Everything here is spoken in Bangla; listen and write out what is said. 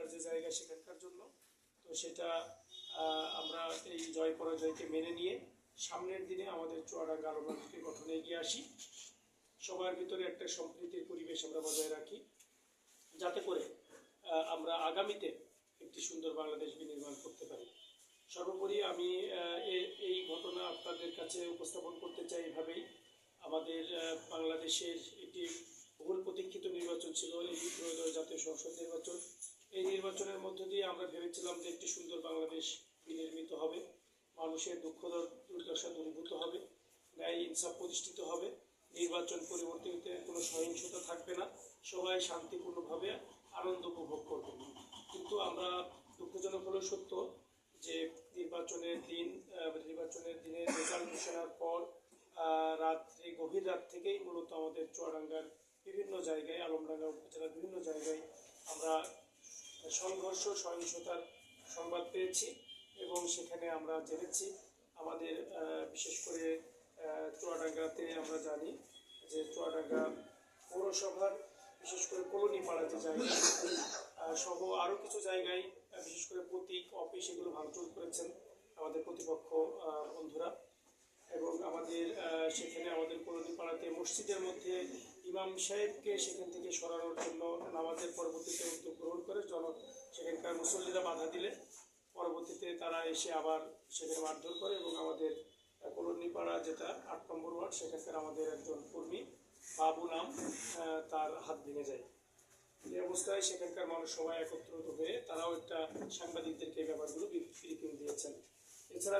থাকার যে জায়গা সেখানকার জন্য। তো সেটা আমরা এই জয় পরাজয়কে মেনে নিয়ে সামনের দিনে আমাদের চুয়াডাঙ্গা আলোড়নকে গঠনে এগিয়ে আসি। সবার ভিতরে একটা সম্প্রীতির পরিবেশ আমরা বজায় রাখি। যাতে করে আমরা আগামীতে একটি সুন্দর বাংলাদেশ বিনির্মাণ করতে পারি। সর্বোপরি আমি এই ঘটনা আপনাদের কাছে উপস্থাপন করতে চাই এভাবেই। আমাদের বাংলাদেশের একটি বহুল প্রতীক্ষিত নির্বাচন ছিল এই ত্রয়োদশ জাতীয় সংসদ নির্বাচন এই নির্বাচনের মধ্য দিয়ে আমরা ভেবেছিলাম যে একটি সুন্দর বাংলাদেশ বিনির্মিত হবে। মানুষের দুঃখ দর- দুর্দশা দূরীভূত হবে, ন্যায় ইনসাফ প্রতিষ্ঠিত হবে, নির্বাচন পরিবর্তিতে কোনো সহিংসতা থাকবে না, সবাই শান্তিপূর্ণভাবে আনন্দ উপভোগ করবে। কিন্তু আমরা দুঃখজনক হলেও সত্য যে নির্বাচনের দিন নির্বাচনের দিনের রেজাল্ট ঘোষণার পর রাত্রে, গভীর রাত থেকেই মূলত আমাদের চুয়াডাঙ্গার বিভিন্ন জায়গায়, আলমডাঙ্গা উপজেলার বিভিন্ন জায়গায় আমরা সংঘর্ষ, সহিংসতার সংবাদ পেয়েছি এবং সেখানে আমরা জেনেছি। আমাদের বিশেষ করে চুয়াডাঙ্গাতে আমরা জানি যে চুয়াডাঙ্গা পৌরসভার, বিশেষ করে কলোনি পাড়া যে জায়গা সহ আরও কিছু জায়গায় বিশেষ করে প্রতীক, অফিস এগুলো ভাঙচুর করেছেন আমাদের প্রতিপক্ষ বন্ধুরা। এবং আমাদের সেখানে আমাদের কলোনি পাড়াতে মসজিদের মধ্যে ইমাম সাহেবকে সেখান থেকে সরানোর জন্য নামাজের পরবর্তীতে উদ্যোগ সেখানকার মুসল্লিরা বাধা দিলে পরবর্তীতে তারা এসে আবার সেখানে মারধর করে এবং আমাদের কলোনিপাড়া যেটা আট নম্বর ওয়ার্ড, সেখানকার আমাদের একজন কর্মী, বাবু নাম তার হাত ভেঙে যায়। এই অবস্থায় সেখানকার মানুষ সবাই একত্রিত হয়ে তারাও একটা সাংবাদিকদেরকে এই ব্যাপারগুলো ব্রিফিং দিয়েছেন। এছাড়া